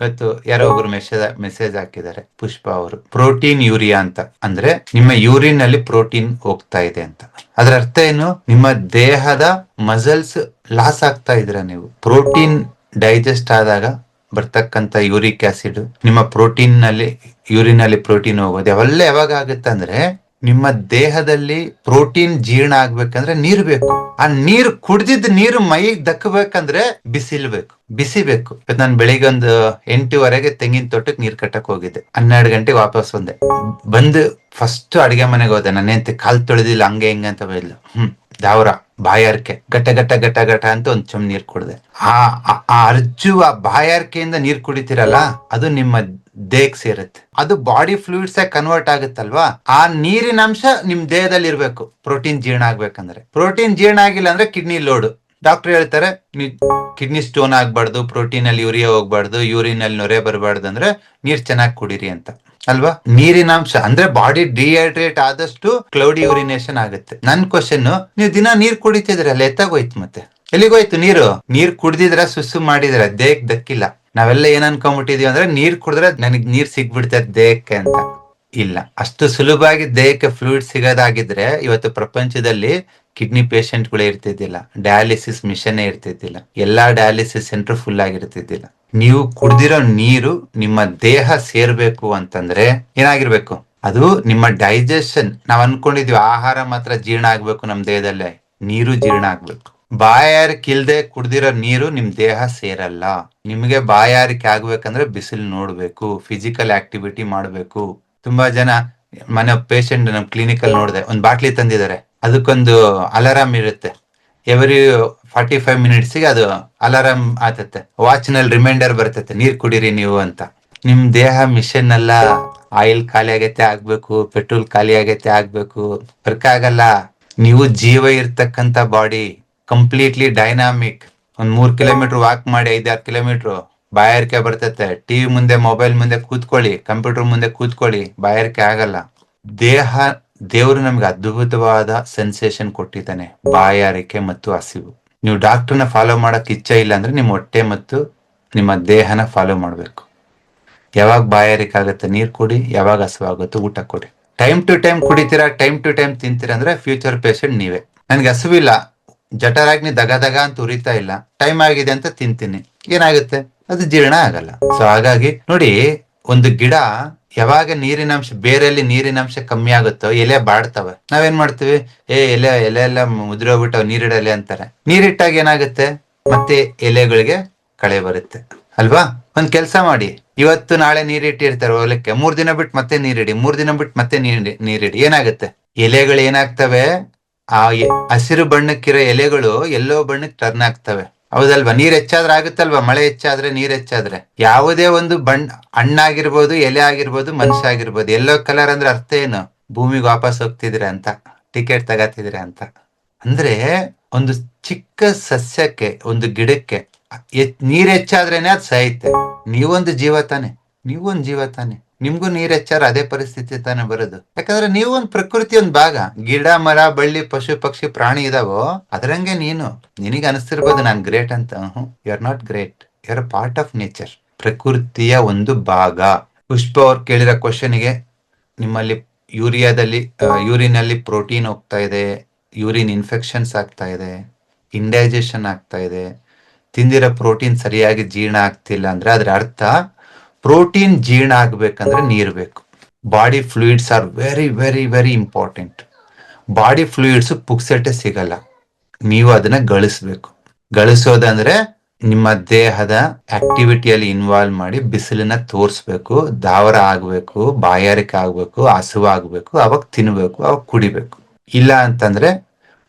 ಇವತ್ತು ಯಾರೋ ಒಬ್ರು ಮೆಸೇಜ್ ಮೆಸೇಜ್ ಹಾಕಿದ್ದಾರೆ. ಪುಷ್ಪ ಅವರು. ಪ್ರೋಟೀನ್ ಯೂರಿಯಾ ಅಂತ. ಅಂದ್ರೆ ನಿಮ್ಮ ಯೂರಿನ್ ಅಲ್ಲಿ ಪ್ರೋಟೀನ್ ಹೋಗ್ತಾ ಇದೆ ಅಂತ. ಅದರ ಅರ್ಥ ಏನು? ನಿಮ್ಮ ದೇಹದ ಮಸಲ್ಸ್ ಲಾಸ್ ಆಗ್ತಾ ಇದ್ರ ನೀವು ಪ್ರೋಟೀನ್ ಡೈಜೆಸ್ಟ್ ಆದಾಗ ಬರ್ತಕ್ಕಂತ ಯೂರಿಕ್ ಆಸಿಡ್, ನಿಮ್ಮ ಪ್ರೋಟೀನ್ನಲ್ಲಿ ಯೂರಿನ್ ಅಲ್ಲಿ ಪ್ರೋಟೀನ್ ಹೋಗೋದು. ಅವೆಲ್ಲ ಯಾವಾಗ ಆಗುತ್ತೆ ಅಂದ್ರೆ ನಿಮ್ಮ ದೇಹದಲ್ಲಿ ಪ್ರೋಟೀನ್ ಜೀರ್ಣ ಆಗ್ಬೇಕಂದ್ರೆ ನೀರ್ ಬೇಕು. ಆ ನೀರು ಕುಡ್ದಿದ್ ನೀರು ಮೈ ದಕ್ಕಬೇಕಂದ್ರೆ ಬಿಸಿಲ್ ಬೇಕು ಬಿಸಿ ಬೇಕು ನಾನು ಬೆಳಿಗ್ಗೆ ಒಂದು ಎಂಟುವರೆಗೆ ತೆಂಗಿನ ತೋಟಕ್ಕೆ ನೀರ್ ಕಟ್ಟಕ್ ಹೋಗಿದ್ದೆ. ಹನ್ನೆರಡು ಗಂಟೆಗೆ ವಾಪಸ್ ಬಂದೆ. ಬಂದು ಫಸ್ಟ್ ಅಡಿಗೆ ಮನೆಗೆ ಹೋದೆ. ನನ್ನೆಂತ ಕಾಲ್ ತೊಳೆದಿಲ್ಲ, ಹಂಗೆ ಹಿಂಗೆ ಅಂತ ಬೈದ್ಲು. ಹ್ಮ್, ದಾವ್ರ, ಬಾಯಾರಿಕೆ. ಗಟ್ಟ ಗಟ್ಟ ಗಟ್ಟ ಘಟ ಅಂತ ಒಂದ್ ಚಮ್ ನೀರ್ ಕುಡ್ದೆ. ಆ ಅರ್ಜು ಆ ಬಾಯಾರಿಕೆಯಿಂದ ನೀರ್ ಕುಡಿತೀರಲ್ಲ, ಅದು ನಿಮ್ಮ ದೇಹಕ್ಕೆ ಸೇರುತ್ತೆ. ಅದು ಬಾಡಿ ಫ್ಲೂಯಿಡ್ಸ್ ಕನ್ವರ್ಟ್ ಆಗುತ್ತಲ್ವಾ? ಆ ನೀರಿನ ಅಂಶ ನಿಮ್ ದೇಹದಲ್ಲಿ ಇರ್ಬೇಕು. ಪ್ರೋಟೀನ್ ಜೀರ್ಣ ಆಗ್ಬೇಕಂದ್ರೆ. ಪ್ರೋಟೀನ್ ಜೀರ್ಣ ಆಗಿಲ್ಲ ಅಂದ್ರೆ ಕಿಡ್ನಿ ಲೋಡ್ ಡಾಕ್ಟರ್ ಹೇಳ್ತಾರೆ ಕಿಡ್ನಿ ಸ್ಟೋನ್ ಆಗ್ಬಾರ್ದು ಪ್ರೋಟೀನ್ ಅಲ್ಲಿ ಯೂರಿಯಾ ಹೋಗ್ಬಾರ್ದು ಯೂರಿನ್ ಅಲ್ಲಿ ನೊರೆ ಬರಬಾರ್ದು ಅಂದ್ರೆ ನೀರ್ ಚೆನ್ನಾಗಿ ಕುಡೀರಿ ಅಂತ. ಅಲ್ವಾ? ನೀರಿನ ಅಂಶ, ಅಂದ್ರೆ ಬಾಡಿ ಡಿಹೈಡ್ರೇಟ್ ಆದಷ್ಟು ಕ್ಲೌಡಿ ಯೂರಿನೇಷನ್ ಆಗುತ್ತೆ. ನನ್ ಕ್ವಶನ್ ನೀವು ದಿನ ನೀರ್ ಕುಡಿತಿದ್ರೆ ಅಲ್ಲಿ ಎತ್ತಾಗೋಯ್ತು ಮತ್ತೆ. ಎಲ್ಲಿಗೋಯ್ತು ನೀರು? ನೀರ್ ಕುಡ್ದಿದ್ರ, ಸುಸ್ಸು ಮಾಡಿದ್ರ ದೇಹಕ್ ದಕ್ಕಿಲ್ಲ. ನಾವೆಲ್ಲ ಏನ್ ಅನ್ಕೊಂಡ್ಬಿಟ್ಟಿದೀವಿ ಅಂದ್ರೆ ನೀರ್ ಕುಡಿದ್ರೆ ನನಗ್ ನೀರ್ ಸಿಗ್ಬಿಡ್ತದೆ ದೇಹಕ್ಕೆ ಅಂತ. ಇಲ್ಲ. ಅಷ್ಟು ಸುಲಭವಾಗಿ ದೇಹಕ್ಕೆ ಫ್ಲೂಯಿಡ್ ಸಿಗೋದಾಗಿದ್ರೆ ಇವತ್ತು ಪ್ರಪಂಚದಲ್ಲಿ ಕಿಡ್ನಿ ಗಳು ಇರ್ತಿದ್ದಿಲ್ಲ. ಡಯಾಲಿಸಿಸ್ ಮಿಷನ್ ಇರ್ತಿದ್ದಿಲ್ಲ. ಎಲ್ಲಾ ಡಯಾಲಿಸಿಸ್ ಸೆಂಟರ್ ಫುಲ್ ಆಗಿರ್ತಿದ್ದಿಲ್ಲ. ನೀವು ಕುಡ್ದಿರೋ ನೀರು ನಿಮ್ಮ ದೇಹ ಸೇರ್ಬೇಕು ಅಂತಂದ್ರೆ ಏನಾಗಿರ್ಬೇಕು? ಅದು ನಿಮ್ಮ ಡೈಜೆಷನ್ ನಾವ್ ಅನ್ಕೊಂಡಿದ್ವಿ ಆಹಾರ ಮಾತ್ರ ಜೀರ್ಣ ಆಗ್ಬೇಕು ನಮ್ ದೇಹದಲ್ಲೇ. ನೀರು ಜೀರ್ಣ ಆಗ್ಬೇಕು. ಬಾಯಾರಿಕೆ ಇಲ್ದೆ ಕುಡ್ದಿರೋ ನೀರು ನಿಮ್ ದೇಹ ಸೇರಲ್ಲ. ನಿಮ್ಗೆ ಬಾಯಾರಿಕೆ ಆಗ್ಬೇಕಂದ್ರೆ ಬಿಸಿಲು ನೋಡ್ಬೇಕು ಫಿಸಿಕಲ್ ಆಕ್ಟಿವಿಟಿ ಮಾಡ್ಬೇಕು. ತುಂಬಾ ಜನ ಮನೆ ಪೇಷಂಟ್ ನಮ್ ಕ್ಲಿನಿಕ್ ಅಲ್ಲಿ ನೋಡಿದೆ, ಒಂದ್ ಬಾಟ್ಲಿ ತಂದಿದ್ದಾರೆ. ಅದಕ್ಕೊಂದು ಅಲಾರಾಮ್ ಇರುತ್ತೆ. ಎವ್ರಿ ಫಾರ್ಟಿ ಫೈವ್ ಮಿನಿಟ್ಸ್ಗೆ ಅದು ಅಲಾರಾಮ್ ಆತತ್ತೆ. ವಾಚ್ನಲ್ಲಿ ರಿಮೈಂಡರ್ ಬರ್ತೈತೆ ನೀರ್ ಕುಡೀರಿ ನೀವು ಅಂತ. ನಿಮ್ ದೇಹ ಮಿಷನ್ ಎಲ್ಲ ಆಯಿಲ್ ಖಾಲಿ ಆಗೈತೆ ಆಗ್ಬೇಕು, ಪೆಟ್ರೋಲ್ ಖಾಲಿ ಆಗೈತೆ ಆಗ್ಬೇಕು. ವರ್ಕ್ ಆಗಲ್ಲ. ನೀವು ಜೀವ ಇರ್ತಕ್ಕಂತ ಬಾಡಿ ಕಂಪ್ಲೀಟ್ಲಿ ಡೈನಾಮಿಕ್ ಒಂದ್ ಮೂರ್ ಕಿಲೋಮೀಟರ್ ವಾಕ್ ಮಾಡಿ ಐದಾರು ಕಿಲೋಮೀಟರ್ ಬಾಯಾರಿಕೆ ಬರ್ತೈತೆ. ಟಿವಿ ಮುಂದೆ ಮೊಬೈಲ್ ಮುಂದೆ ಕೂತ್ಕೊಳ್ಳಿ ಕಂಪ್ಯೂಟರ್ ಮುಂದೆ ಕೂತ್ಕೊಳ್ಳಿ, ಬಾಯಾರಿಕೆ ಆಗಲ್ಲ. ದೇಹ, ದೇವರು ನಮ್ಗೆ ಅದ್ಭುತವಾದ ಸೆನ್ಸೇಷನ್ ಕೊಟ್ಟಿದ್ದಾನೆ, ಬಾಯಾರಿಕೆ ಮತ್ತು ಹಸಿವು. ನೀವು ಡಾಕ್ಟರ್ನ ಫಾಲೋ ಮಾಡಕ್ ಇಚ್ಛೆ ಇಲ್ಲ ಅಂದ್ರೆ ನಿಮ್ಮ ಹೊಟ್ಟೆ ಮತ್ತು ನಿಮ್ಮ ದೇಹನ ಫಾಲೋ ಮಾಡ್ಬೇಕು. ಯಾವಾಗ ಬಾಯಾರಿಕೆ ಆಗುತ್ತೆ, ನೀರ್ ಕುಡಿ, ಯಾವಾಗ ಹಸುವಾಗುತ್ತೆ ಊಟ ಕೊಡಿ. ಟೈಮ್ ಟು ಟೈಮ್ ಕುಡಿತೀರಾ ಟೈಮ್ ಟು ಟೈಮ್ ತಿಂತೀರಾ ಅಂದ್ರೆ ಫ್ಯೂಚರ್ ಪೇಷಂಟ್ ನೀವೇ. ನನ್ಗೆ ಹಸುವಿಲ್ಲ. ಜಠರಾಗ್ನಿ ದಗ ದಗ ಅಂತ ಉರಿತಾ ಇಲ್ಲ. ಟೈಮ್ ಆಗಿದೆ ಅಂತ ತಿಂತೀನಿ. ಏನಾಗುತ್ತೆ? ಅದು ಜೀರ್ಣ ಆಗಲ್ಲ. ಸೊ ಹಾಗಾಗಿ ನೋಡಿ, ಒಂದು ಗಿಡ ಯಾವಾಗ ನೀರಿನಂಶ ಬೇರೆಯಲ್ಲಿ ನೀರಿನಂಶ ಕಮ್ಮಿ ಆಗುತ್ತೋ, ಎಲೆ ಬಾಡ್ತವೆ. ನಾವೇನ್ ಮಾಡ್ತೀವಿ? ಏ, ಎಲೆ ಎಲೆ ಎಲ್ಲ ಮುದ್ರೋಗ್ಬಿಟ್ಟು ನೀರಿಡಲಿ ಅಂತಾರೆ. ನೀರಿಟ್ಟಾಗ ಏನಾಗುತ್ತೆ? ಮತ್ತೆ ಎಲೆಗಳಿಗೆ ಕಳೆ ಬರುತ್ತೆ. ಅಲ್ವಾ? ಒಂದ್ ಕೆಲಸ ಮಾಡಿ. ಇವತ್ತು ನಾಳೆ ನೀರಿಟ್ಟಿರ್ತಾರೆ ಹೊಲಕ್ಕೆ. ಮೂರ್ ದಿನ ಬಿಟ್ಟು ಮತ್ತೆ ನೀರಿಡಿ. ಮೂರ್ ದಿನ ಬಿಟ್ಟು ಮತ್ತೆ ನೀರಿಡಿ ನೀರಿಡಿ. ಏನಾಗುತ್ತೆ? ಎಲೆಗಳು ಏನಾಗ್ತವೆ ಆ ಹಸಿರು ಬಣ್ಣಕ್ಕಿರೋ ಎಲೆಗಳು ಎಲ್ಲೋ ಬಣ್ಣಕ್ಕೆ ಟರ್ನ್ ಆಗ್ತವೆ. ಹೌದಲ್ವಾ? ನೀರ್ ಹೆಚ್ಚಾದ್ರೆ ಆಗುತ್ತಲ್ವಾ? ಮಳೆ ಹೆಚ್ಚಾದ್ರೆ ನೀರ್ ಹೆಚ್ಚಾದ್ರೆ. ಯಾವುದೇ ಒಂದು ಬಣ್ಣ, ಹಣ್ಣಾಗಿರ್ಬೋದು, ಎಲೆ ಆಗಿರ್ಬೋದು, ಮನುಷ್ಯ ಎಲ್ಲೋ ಕಲರ್ ಅಂದ್ರೆ ಅರ್ಥ ಏನು? ಭೂಮಿಗೆ ವಾಪಸ್ ಹೋಗ್ತಿದ್ರೆ ಅಂತ ಟಿಕೆಟ್ ತಗತಿದ್ರೆ ಅಂತ. ಅಂದ್ರೆ ಒಂದು ಚಿಕ್ಕ ಸಸ್ಯಕ್ಕೆ, ಒಂದು ಗಿಡಕ್ಕೆ ನೀರ್ ಹೆಚ್ಚಾದ್ರೇನೆ ಅದ್ ಸಾಯುತ್ತೆ ನೀವೊಂದು ಜೀವ ತಾನೆ. ನೀವೊಂದು ಜೀವ ತಾನೆ. ನಿಮ್ಗೂ ನೀರ್ ಹೆಚ್ಚಾರ ಅದೇ ಪರಿಸ್ಥಿತಿ ತಾನೆ ಬರೋದು. ಯಾಕಂದ್ರೆ ನೀವು ಒಂದ್ ಪ್ರಕೃತಿ ಒಂದ್ ಭಾಗ, ಗಿಡ, ಮರ, ಬಳ್ಳಿ, ಪಶು, ಪಕ್ಷಿ, ಪ್ರಾಣಿ ಇದಾವೋ, ಅದ್ರಂಗೆ ನೀನು, ನಿನಗೆ ಅನಿಸ್ತಿರ್ಬೋದು ನಾನ್ ಗ್ರೇಟ್ ಅಂತ. You are not great you are part of nature ಪ್ರಕೃತಿಯ ಒಂದು ಭಾಗ. ಪುಷ್ಪ ಅವ್ರು ಕೇಳಿರೋ ಕ್ವಶನ್ಗೆ ನಿಮ್ಮಲ್ಲಿ ಯೂರಿಯಾದಲ್ಲಿ ಯೂರಿನ್ ಅಲ್ಲಿ ಪ್ರೋಟೀನ್ ಹೋಗ್ತಾ ಇದೆ, ಯೂರಿನ್ ಇನ್ಫೆಕ್ಷನ್ಸ್ ಆಗ್ತಾ ಇದೆ, ಇಂಡೈಜೆಷನ್ ಆಗ್ತಾ ಇದೆ, ತಿಂದಿರೋ ಪ್ರೋಟೀನ್ ಸರಿಯಾಗಿ ಜೀರ್ಣ ಆಗ್ತಿಲ್ಲ ಅಂದ್ರೆ ಅದ್ರ ಅರ್ಥ ಪ್ರೋಟೀನ್ ಜೀರ್ಣ ಆಗ್ಬೇಕಂದ್ರೆ ನೀರ್ ಬೇಕು. Body fluids are very very very important body fluids ಪುಕ್ಸಟ್ಟೆ ಸಿಗಲ್ಲ. ನೀವು ಅದನ್ನ ಗಳಿಸ್ಬೇಕು. ಗಳಿಸೋದಂದ್ರೆ ನಿಮ್ಮ ದೇಹದ ಆಕ್ಟಿವಿಟಿಯಲ್ಲಿ ಇನ್ವಾಲ್ವ್ ಮಾಡಿ ಬಿಸಿಲನ್ನ ತೋರಿಸ್ಬೇಕು, ದಾವರ ಆಗ್ಬೇಕು, ಬಾಯಾರಿಕೆ ಆಗ್ಬೇಕು, ಹಸುವ ಆಗ್ಬೇಕು, ಅವಾಗ ತಿನ್ಬೇಕು, ಅವಾಗ ಕುಡಿಬೇಕು. ಇಲ್ಲ ಅಂತಂದ್ರೆ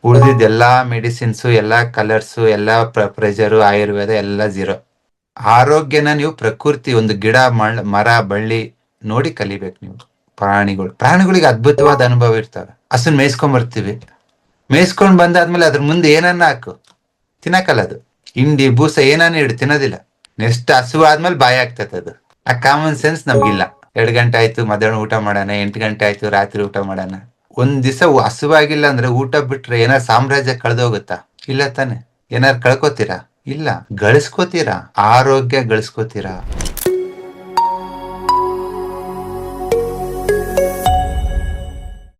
ಉಳಿದಿದ್ದೆಲ್ಲಾ ಮೆಡಿಸಿನ್ಸು ಎಲ್ಲಾ ಕಲರ್ಸ್ ಎಲ್ಲಾ ಪ್ರೆಷರ್ ಆಯುರ್ವೇದ ಎಲ್ಲ ಝೀರೋ ಆರೋಗ್ಯನ ನೀವು ಪ್ರಕೃತಿ ಒಂದು ಗಿಡ ಮರ, ಬಳ್ಳಿ ನೋಡಿ ಕಲಿಬೇಕು ನೀವು. ಪ್ರಾಣಿಗಳು, ಪ್ರಾಣಿಗಳಿಗೆ ಅದ್ಭುತವಾದ ಅನುಭವ ಇರ್ತವೆ. ಹಸುನ್ ಮೇಯ್ಸ್ಕೊಂಡ್ ಬರ್ತೀವಿ. ಮೇಯ್ಸ್ಕೊಂಡ್ ಬಂದಾದ್ಮೇಲೆ ಅದ್ರ ಮುಂದೆ ಏನನ್ನ ಹಾಕು? ತಿನ್ನಕಲ್ಲ ಅದು. ಹಿಂಡಿ, ಬೂಸ ಏನನ್ನ ಇಡು, ತಿನ್ನೋದಿಲ್ಲ. ನೆಕ್ಸ್ಟ್ ಹಸು ಆದ್ಮೇಲೆ ಬಾಯಿ ಆಗ್ತದೆ ಅದು. ಆ ಕಾಮನ್ ಸೆನ್ಸ್ ನಮ್ಗಿಲ್ಲ. ಎರಡು ಗಂಟೆ ಆಯ್ತು, ಮಧ್ಯಾಹ್ನ ಊಟ ಮಾಡೋಣ, ಎಂಟು ಗಂಟೆ ಆಯ್ತು, ರಾತ್ರಿ ಊಟ ಮಾಡೋಣ. ಒಂದ್ ದಿವಸ ಹಸುವಾಗಿಲ್ಲ ಅಂದ್ರೆ ಊಟ ಬಿಟ್ರೆ ಏನಾರ ಸಾಮ್ರಾಜ್ಯ ಕಳೆದೋಗುತ್ತಾ? ಇಲ್ಲ ತಾನೆ. ಏನಾರು ಕಳ್ಕೊತೀರಾ? ಇಲ್ಲ ಗಳಿಸ್ಕೋತೀರಾ? ಆರೋಗ್ಯ ಗಳಿಸ್ಕೋತೀರಾ?